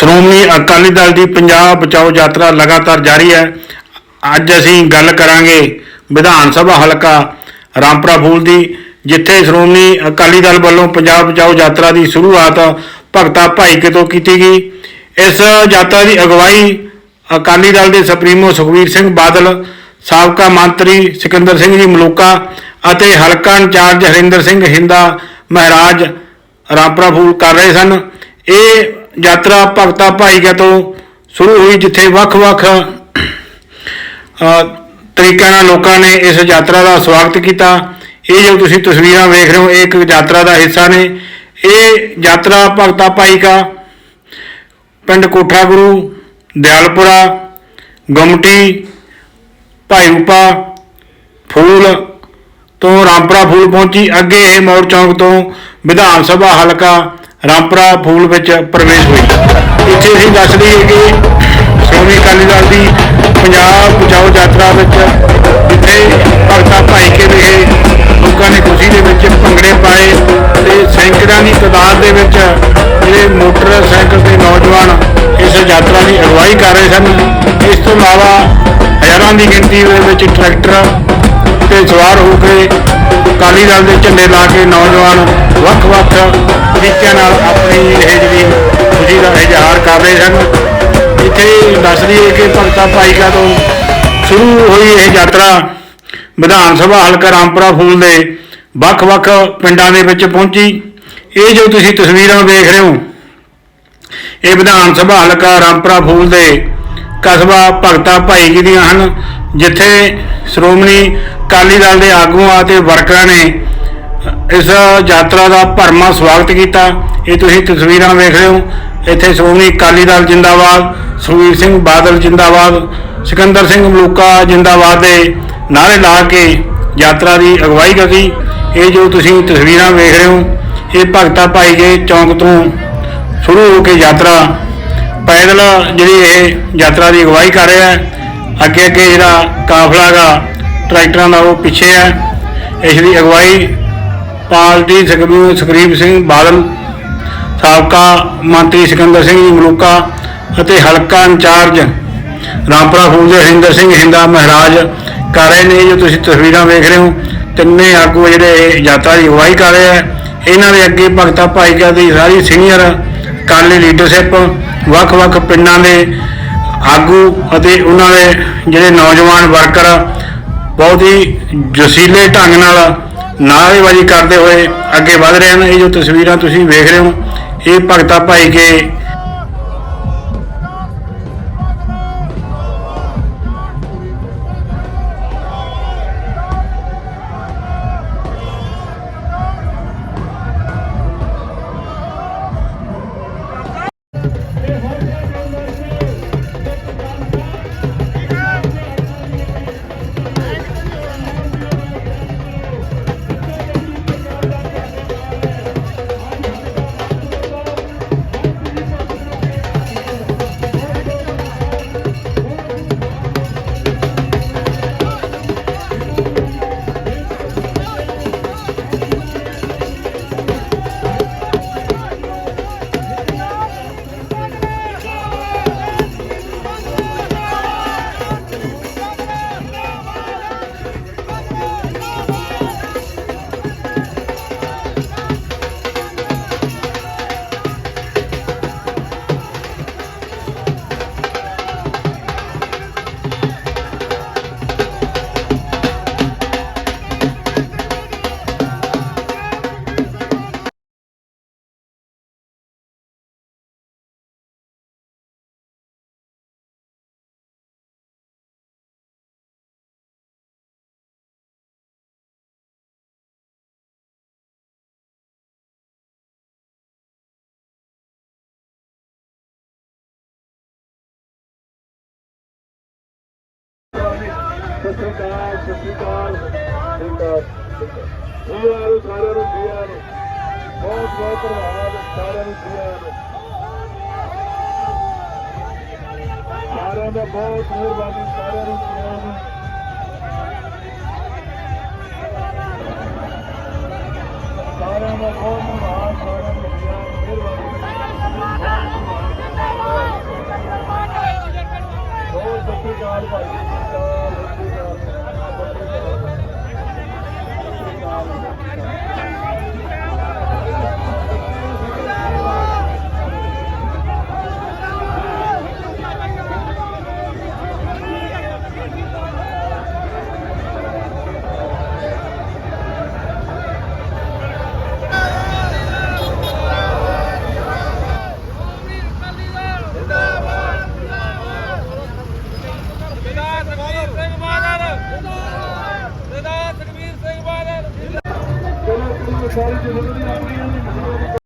ਸ਼੍ਰੋਮਣੀ ਅਕਾਲੀ ਦਲ ਦੀ ਪੰਜਾਬ ਬਚਾਓ ਯਾਤਰਾ ਲਗਾਤਾਰ ਜਾਰੀ ਹੈ। ਅੱਜ ਅਸੀਂ ਗੱਲ ਕਰਾਂਗੇ ਵਿਧਾਨ ਸਭਾ ਹਲਕਾ ਰਾਮਪੁਰਾ ਫੂਲ ਦੀ, ਜਿੱਥੇ ਸ਼੍ਰੋਮਣੀ ਅਕਾਲੀ ਦਲ ਵੱਲੋਂ ਪੰਜਾਬ ਬਚਾਓ ਯਾਤਰਾ ਦੀ ਸ਼ੁਰੂਆਤ ਭਗਤਾ ਭਾਈਕੇ ਤੋਂ ਕੀਤੀ ਗਈ। ਇਸ ਯਾਤਰਾ ਦੀ ਅਗਵਾਈ ਅਕਾਲੀ ਦਲ ਦੇ ਸੁਪਰੀਮੋ ਸੁਖਵੀਰ ਸਿੰਘ ਬਾਦਲ, ਸਾਬਕਾ ਮੰਤਰੀ ਸਿਕੰਦਰ ਸਿੰਘ ਜੀ ਮਲੂਕਾ ਅਤੇ ਹਲਕਾ ਇੰਚਾਰਜ ਹਰਿੰਦਰ ਸਿੰਘ ਹਿੰਦਾ ਮਹਾਰਾਜ ਰਾਮਪੁਰਾ ਫੂਲ ਕਰ ਰਹੇ ਸਨ। ਇਹ ਯਾਤਰਾ ਭਗਤਾ ਭਾਈਕੇ ਤੋਂ ਸ਼ੁਰੂ ਹੋਈ ਜਿੱਥੇ ਵੱਖ-ਵੱਖ ਤਰੀਕਿਆਂ ਨਾਲ ਲੋਕਾਂ ਨੇ ਇਸ ਯਾਤਰਾ ਦਾ ਸਵਾਗਤ ਕੀਤਾ। ਇਹ ਜੋ ਤੁਸੀਂ ਤਸਵੀਰਾਂ ਵੇਖ ਰਹੇ ਹੋ, ਇਹ ਇੱਕ ਯਾਤਰਾ ਦਾ ਹਿੱਸਾ ਨੇ। ਇਹ ਯਾਤਰਾ ਭਗਤਾ ਭਾਈਕਾ, ਪਿੰਡ ਕੋਠਾ ਗੁਰੂ ਦਿਆਲਪੁਰਾ, ਗੁਮਟੀ ਭਾਈਉਪਾ ਫੂਲ ਤੋਂ ਰਾਮਪੁਰਾ ਫੂਲ ਪਹੁੰਚੀ। ਅੱਗੇ ਇਹ ਮੌੜ ਚੌਂਕ ਤੋਂ ਵਿਧਾਨ ਸਭਾ ਹਲਕਾ ਰਾਮਪੁਰਾ ਫੂਲ ਵਿੱਚ ਪ੍ਰਵੇਸ਼ ਹੋਈ। ਇੱਥੇ ਅਸੀਂ ਦੱਸ ਦਈਏ ਕਿ ਸ਼੍ਰੋਮਣੀ ਅਕਾਲੀ ਦਲ ਦੀ ਪੰਜਾਬ ਬਚਾਓ ਯਾਤਰਾ ਵਿੱਚ ਜਿੱਥੇ ਭਗਤਾ ਭਾਈਕੇ ਵਿਖੇ ਲੋਕਾਂ ਨੇ ਖੁਸ਼ੀ ਦੇ ਵਿੱਚ ਭੰਗੜੇ ਪਾਏ ਤੇ ਸੈਂਕੜਾਂ ਦੀ ਤਾਦਾਦ ਦੇ ਵਿੱਚ ਜਿਹੜੇ ਮੋਟਰਸਾਈਕਲ ਤੇ ਨੌਜਵਾਨ ਇਸ ਯਾਤਰਾ ਦੀ ਅਗਵਾਈ ਕਰ ਰਹੇ ਸਨ। ਇਸ ਤੋਂ ਇਲਾਵਾ ਹਜ਼ਾਰਾਂ ਦੀ ਗਿਣਤੀ ਦੇ ਵਿੱਚ ਟਰੈਕਟਰ ਤੇ ਸਵਾਰ ਹੋ ਕੇ ਅਕਾਲੀ ਦਲ ਦੇ ਝੰਡੇ ਲਾ ਕੇ ਨੌਜਵਾਨ ਵੱਖ-ਵੱਖ ਤਰੀਕਿਆਂ ਨਾਲ ਆਪਣੀ ਇਹ ਜਿਹੜੀ ਖੁਸ਼ੀ ਦਾ ਇਜ਼ਹਾਰ ਕਰ ਰਹੇ ਸਨ ਇੱਥੇ ਦੱਸ ਦਈਏ ਕਿ ਭਗਤਾ ਭਾਈਕਾ ਤੋਂ ਸ਼ੁਰੂ ਹੋਈ ਇਹ ਯਾਤਰਾ ਵਿਧਾਨ ਸਭਾ ਹਲਕਾ ਰਾਮਪੁਰਾ ਫੂਲ ਦੇ ਵੱਖ-ਵੱਖ ਪਿੰਡਾਂ ਦੇ ਵਿੱਚ ਪਹੁੰਚੀ। ਇਹ ਜੋ ਤੁਸੀਂ ਤਸਵੀਰਾਂ ਵੇਖ ਰਹੇ ਹੋ, ਇਹ ਵਿਧਾਨ ਸਭਾ ਹਲਕਾ ਰਾਮਪੁਰਾ ਫੂਲ ਦੇ ਕਸਬਾ ਭਗਤਾ ਭਾਈ ਜੀ ਦੀਆਂ ਹਨ, ਜਿੱਥੇ ਸ਼੍ਰੋਮਣੀ ਅਕਾਲੀ ਦਲ ਦੇ ਆਗੂਆਂ ਅਤੇ ਵਰਕਰਾਂ ਨੇ ਇਸ ਯਾਤਰਾ ਦਾ ਭਰਮਾ ਸਵਾਗਤ ਕੀਤਾ। ਇਹ ਤੁਸੀਂ ਤਸਵੀਰਾਂ ਵੇਖ ਰਹੇ ਹੋ। ਇੱਥੇ ਸ਼੍ਰੋਮਣੀ ਅਕਾਲੀ ਦਲ ਜਿੰਦਾਬਾਦ, ਸੁਖਬੀਰ ਸਿੰਘ ਬਾਦਲ ਜਿੰਦਾਬਾਦ, ਸਿਕੰਦਰ ਸਿੰਘ ਮਲੂਕਾ ਜਿੰਦਾਬਾਦ ਦੇ ਨਾਅਰੇ ਲਾ ਕੇ ਯਾਤਰਾ ਦੀ ਅਗਵਾਈ ਕੀਤੀ ਇਹ ਜੋ ਤੁਸੀਂ ਤਸਵੀਰਾਂ ਵੇਖ ਰਹੇ ਹੋ, ਇਹ ਭਗਤਾ ਭਾਈ ਕੇ ਚੌਂਕ ਤੋਂ ਸ਼ੁਰੂ ਹੋ ਕੇ ਯਾਤਰਾ, ਪੈਦਲ ਜਿਹੜੀ ਇਹ ਯਾਤਰਾ ਦੀ ਅਗਵਾਈ ਕਰ ਰਿਹਾ ਹੈ। ਅੱਗੇ ਅੱਗੇ ਜਿਹੜਾ ਕਾਫਲਾ ਗਾ ਟਰੈਕਟਰਾਂ ਦਾ ਉਹ ਪਿੱਛੇ ਹੈ। ਇਸ ਦੀ ਅਗਵਾਈ ਪਾਰਟੀ ਸੁਖਬੀਰ ਸੁਖਰੀਪ ਸਿੰਘ ਬਾਦਲ, ਸਾਬਕਾ ਮੰਤਰੀ ਸਿਕੰਦਰ ਸਿੰਘ ਜੀ ਮਲੂਕਾ ਅਤੇ ਹਲਕਾ ਇੰਚਾਰਜ ਰਾਮਪੁਰਾ ਫੂਲ ਦੇ ਹਰਿੰਦਰ ਸਿੰਘ ਹਿੰਦਾ ਮਹਾਰਾਜ ਕਰ ਰਹੇ ਨੇ ਜੋ। ਤੁਸੀਂ ਤਸਵੀਰਾਂ ਵੇਖ ਰਹੇ ਹੋ, ਤਿੰਨੇ ਆਗੂ ਜਿਹੜੇ ਇਹ ਯਾਤਰਾ ਦੀ ਅਗਵਾਈ ਕਰ ਰਹੇ ਆ। ਇਹਨਾਂ ਦੇ ਅੱਗੇ ਭਗਤਾ ਭਾਈਕਾ ਦੀ ਸਾਰੀ ਸੀਨੀਅਰ ਅਕਾਲੀ ਲੀਡਰਸ਼ਿਪ, ਵੱਖ-ਵੱਖ ਪਿੰਡਾਂ ਦੇ ਆਗੂ ਅਤੇ ਉਹਨਾਂ ਦੇ ਜਿਹੜੇ ਨੌਜਵਾਨ ਵਰਕਰ, ਬਹੁਤ ਹੀ ਜਸੀਲੇ ਢੰਗ ਨਾਲ ਨਾਅਰੇਬਾਜ਼ੀ ਕਰਦੇ ਹੋਏ ਅੱਗੇ ਵਧ ਰਹੇ ਹਨ। ਇਹ ਜੋ ਤਸਵੀਰਾਂ ਤੁਸੀਂ ਵੇਖ ਰਹੇ ਹੋ, ਇਹ ਭਗਤਾ ਭਾਈ ਕੇ ਸਤਿ ਸ਼੍ਰੀ ਅਕਾਲ, ਸਤਿ ਸ਼੍ਰੀ ਅਕਾਲ। ਠੀਕ ਆ ਨੂੰ ਸਾਰਿਆਂ ਨੂੰ ਜੀ ਨੂੰ। ਬਹੁਤ ਬਹੁਤ ਧੰਨਵਾਦ ਸਾਰਿਆਂ ਨੂੰ ਜੀ ਨੂੰ। ਸਾਰਿਆਂ ਦਾ ਬਹੁਤ ਮਿਹਰਬਾਨੀ, ਸਾਰਿਆਂ ਨੂੰ ಸಾಹಿತ್ಯದಲ್ಲಿ ಅಂಗಡಿಯಲ್ಲಿ ಮಹಿಳೆಯರು